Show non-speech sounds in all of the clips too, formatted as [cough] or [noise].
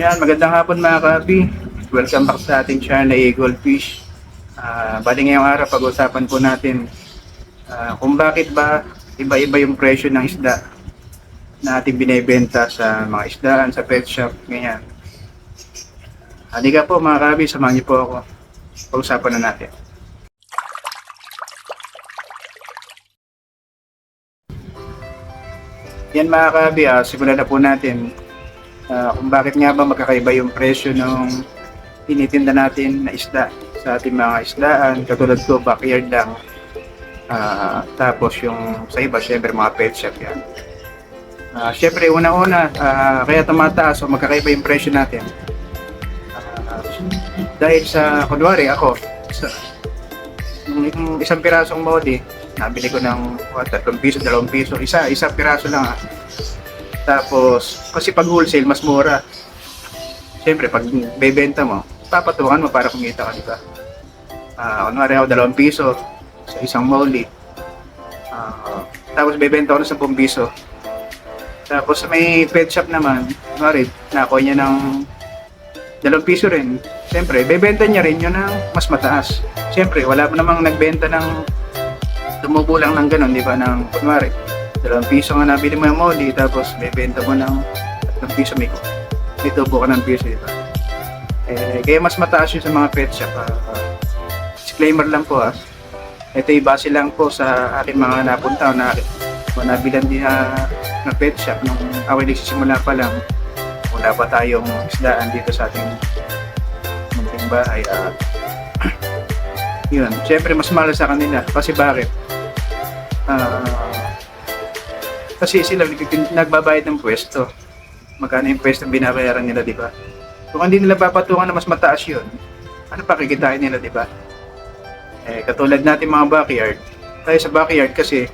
Yan, magandang hapon mga kabi. Welcome back sa ating channel na Eagle Fish. Ah, bali ngayong araw pag-usapan po natin ah, kung bakit ba iba-iba yung presyo ng isda na ating binebenta sa mga isdaan, sa pet shop, ganyan. Halika po mga kabi, samahan niyo po ako. Pag-usapan na natin. Yan mga kabi, ah, simulan na po natin Ah, kung bakit nga ba magkakaiba yung presyo ng tinitinda natin na isda sa ating mga isdaan. Katulad ko, backyard lang. Ah, tapos yung sa iba, syempre mga pet shop yan. Ah, syempre, una-una, ah, kaya tumataas o magkakaiba yung presyo natin. Ah, dahil sa, kunwari ako, sa, yung, isang pirasong modi, nabili ko ng what, 3 piso, 2 piso, isa, isang piraso lang ah. Tapos, kasi pag wholesale, mas mura. Siyempre, pag bebenta mo, papatungan mo para kumita ka, di ba? Ah, kunwari ako, dalawang piso sa isang molly. Ah, tapos bebenta ko ng 10 piso. Tapos may pet shop naman, kunwari, nakuha niya ng dalawang piso rin. Siyempre, bebenta niya rin yun ng mas mataas. Siyempre, wala mo namang nagbenta ng tumubo lang ng ganun, di ba? Ng, kunwari, dalawang piso nga nabili mo yung molly, tapos bebenta mo ng tatlong piso, may, may tubo ka ng piso, di ba? Eh, kaya mas mataas yun sa mga pet shop. ah. Ah, disclaimer lang po ah. Ito yung base lang po sa aking mga napunta na, o nabilan din na, na pet shop nung ako nagsisimula pa lang. Wala pa tayong isdaan dito sa ating munting bahay. ah. [clears throat] yun, syempre mas mahal sa kanila. Kasi bakit? Ah, kasi sila nagbabayad ng pwesto. Magkano yung pwesto binabayaran nila, di ba? Kung hindi nila papatungan na mas mataas yun, ano pa kikitain nila, di ba? Eh, katulad natin mga backyard, tayo sa backyard kasi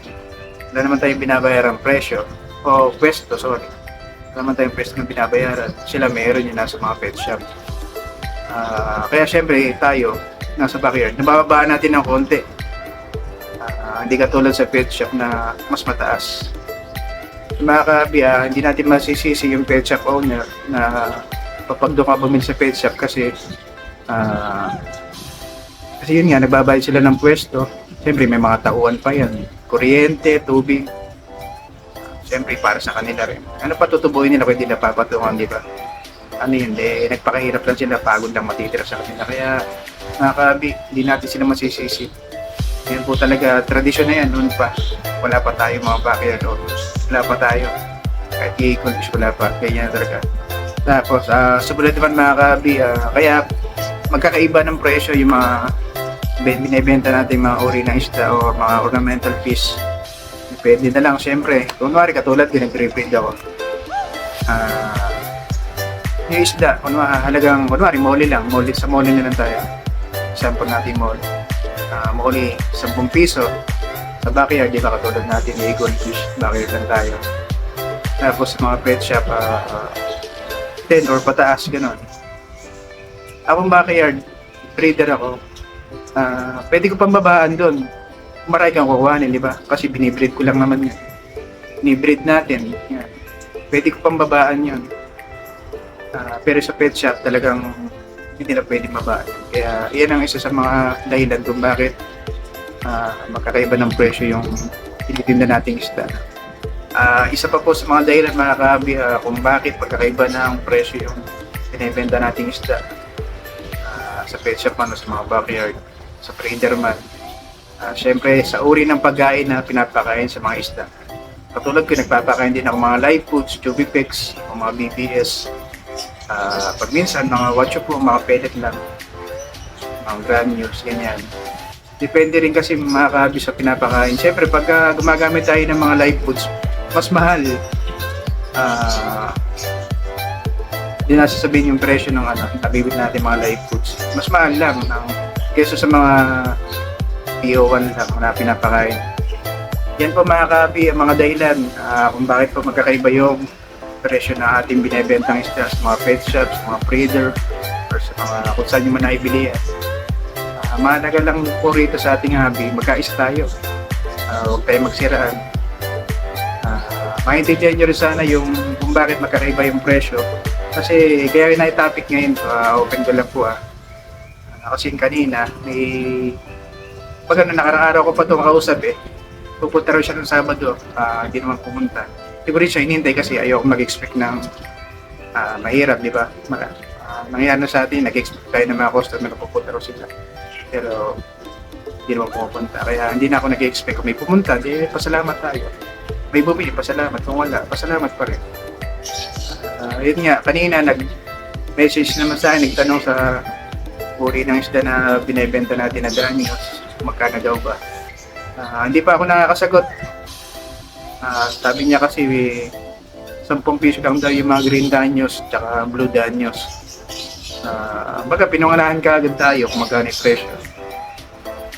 wala naman tayong binabayaran presyo o pwesto, sorry. Wala naman tayong pwesto na binabayaran. Sila meron yun nasa mga pet shop. Ah, kaya syempre tayo, nasa backyard, nabababaan natin ng konti. Ah, hindi katulad sa pet shop na mas mataas mga kabi, ah, hindi natin masisisi yung pet shop owner na kapag doon sa pet shop kasi ah, kasi yun nga, nagbabayad sila ng pwesto. Siyempre, may mga tauhan pa yan. Kuryente, tubig. Siyempre, para sa kanila rin. Ano pa tutubuhin nila kung hindi napapatungan, di ba? Ano yun, eh, nagpakahirap lang sila, pagod lang matitira sa kanila. Kaya, mga kabi, hindi natin sila masisisi. Yan po talaga, tradisyon na yan, noon pa. Wala pa tayo mga backyard owners. Wala pa tayo. Kahit i-condition wala pa. Ganyan talaga. Tapos, ah subulat naman mga kabi, ah, kaya magkakaiba ng presyo yung mga bin- binibenta natin mga uri ng isda o mga ornamental fish. Depende na lang, syempre. Kunwari, katulad ko, nag-reprint ako. Ah, yung isda, kunwari, halagang, kunwari, moli lang. Moli, sa moli na lang tayo. Sample natin moli. Ah, moli, 10 piso. Sa backyard, di ba katulad natin, eagle fish, backyard lang tayo. Tapos sa mga pet shop, ah, ah, 10 or pataas, gano'n. Akong backyard, breeder ako. Ah, pwede ko pang babaan doon. Maray kang kukuhanin, di ba? Kasi binibreed ko lang naman yan. Binibreed natin. Yan. Pwede ko pang babaan yun. Ah, pero sa pet shop, talagang hindi na pwede mabaan. Kaya yan ang isa sa mga dahilan kung bakit ah, magkakaiba ng presyo yung tinitinda nating isda. Ah, isa pa po sa mga dahilan mga kabi ah, kung bakit magkakaiba ng presyo yung binibenta nating isda Ah, sa pet shop man o sa mga backyard, sa breeder man. Ah, Siyempre, sa uri ng pagkain na pinapakain sa mga isda. Katulad ko, nagpapakain din ako mga live foods, Jubipix, o mga BBS. Ah, pag minsan, mga watcho po, mga pellet lang. Mga granules, ganyan. Depende rin kasi mga kabi sa pinapakain. Siyempre, pag ah, gumagamit tayo ng mga live foods, mas mahal. Ah, hindi na sasabihin yung presyo ng ano, nabibili natin mga live foods. Mas mahal lang ng kesa sa mga PO1 lang na pinapakain. Yan po mga kabi, ang mga dahilan ah, kung bakit po magkakaiba yung presyo na ating binibentang isda sa mga pet shops, mga breeder, or sa mga kung saan nyo man naibili yan. Uh, mahalaga lang po rito sa ating hobby, magkais tayo. Ah, huwag tayo magsiraan. Uh, maintindihan nyo rin sana yung kung bakit magkakaiba yung presyo Kasi kaya na topic ngayon, ah, open ko lang po ah. Ah, kasi kanina, may... Pag ano, nakarang araw ko pa itong kausap eh. Pupunta raw siya ng Sabado, hindi naman pumunta. Siguro siya hinihintay kasi ayoko mag-expect ng ah, mahirap, di ba? Ma- ah, nangyayari na sa atin, nag-expect tayo ng mga customer na pupunta raw sila. Pero hindi naman pumupunta. Kaya hindi na ako nag-expect kung may pumunta, di pasalamat tayo. May bumili, pasalamat. Kung wala, pasalamat pa rin. Ah, yun nga, kanina nag-message naman sa akin, nagtanong sa uri ng isda na binibenta natin na Danios, magkano daw ba? Ah, hindi pa ako nakakasagot. Ah, sabi niya kasi, eh, 10 piso lang daw yung mga green Danios tsaka blue Danios. Ah, baga, pinunganahan ka agad tayo kung magkano yung presyo.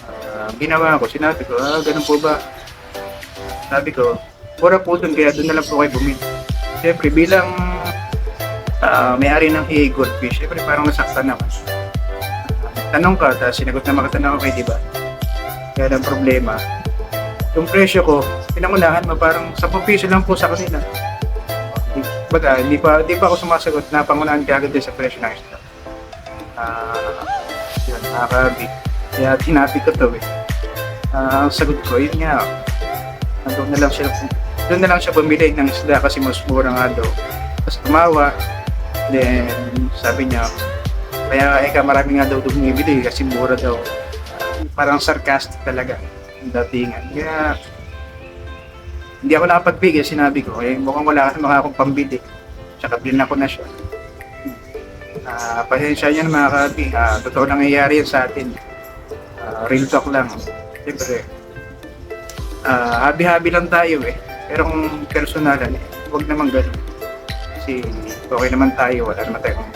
Ah, ginawa ko, sinabi ko, ah, ganun po ba? Sabi ko, mura po dun, kaya doon na lang po kayo bumili. Siyempre, bilang ah, may-ari ng Hey Goldfish, siyempre parang nasaktan naman. Tanong ka, tapos sinagot na makatanong ako, di ba? Kaya ang problema, yung presyo ko, pinangunahan mo parang 10 piso lang po sa kanila. Baga, hindi pa, hindi pa ako sumasagot na pangunahan kaya agad sa presyo ng isda. Ah, yun, nakakabi. Kaya tinapik ko to eh. Ah, ang sagot ko, yun nga, doon na lang siya doon na lang siya bumili ng isda kasi mas mura nga daw. Tapos tumawa, then sabi niya, kaya eka marami nga daw bumibili kasi mura daw. Ah, parang sarcastic talaga datingan. Kaya hindi ako nakapagbigay, sinabi ko, eh mukhang wala ka naman akong pambili. Tsaka bilhin ako na siya. Ah, pasensya niyo mga kabi, ah, totoo nangyayari yan sa atin. Ah, real talk lang. Siyempre, ah, habi-habi lang tayo eh. Pero kung personalan, eh, huwag naman ganun. Kasi okay naman tayo, wala naman tayong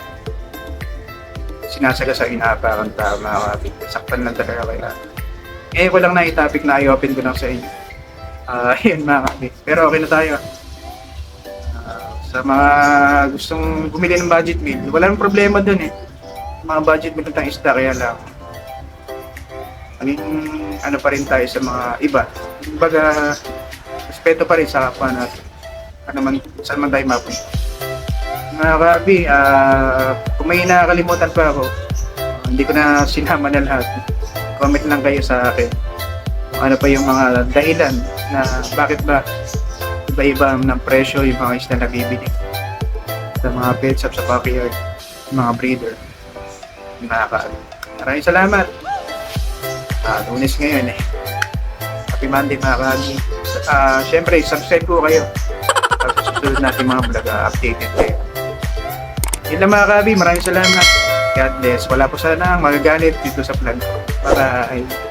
sinasaga sa inaapakan tao mga kapit. Saktan lang talaga kaya. Eh, ko lang na topic na i-open ko lang sa inyo. Ah, [laughs] yun mga kapit. Pero okay na tayo. Ah, sa mga gustong bumili ng budget meal, walang problema dun eh. Mga budget meal ng isda, kaya lang maging ano pa rin tayo sa mga iba. Kumbaga, respeto pa rin sa kapwa natin. Ano man, saan man tayo mapunta. Mga kabi, ah, kung may nakakalimutan pa ako, ah, hindi ko na sinama na lahat. Comment lang kayo sa akin. Ano pa yung mga dahilan na bakit ba iba-iba ng presyo yung mga isda na bibili sa mga pet shop, sa backyard, mga breeder, kabi. Maraming salamat. Ah, lunes ngayon eh. Happy Monday mga kabi. Ah, syempre, subscribe po kayo. Tapos susunod natin mga vlog, ah, updated kayo. Yun lang mga kabi, maraming salamat. God bless. Wala po sana ang magagalit dito sa vlog. 拜拜。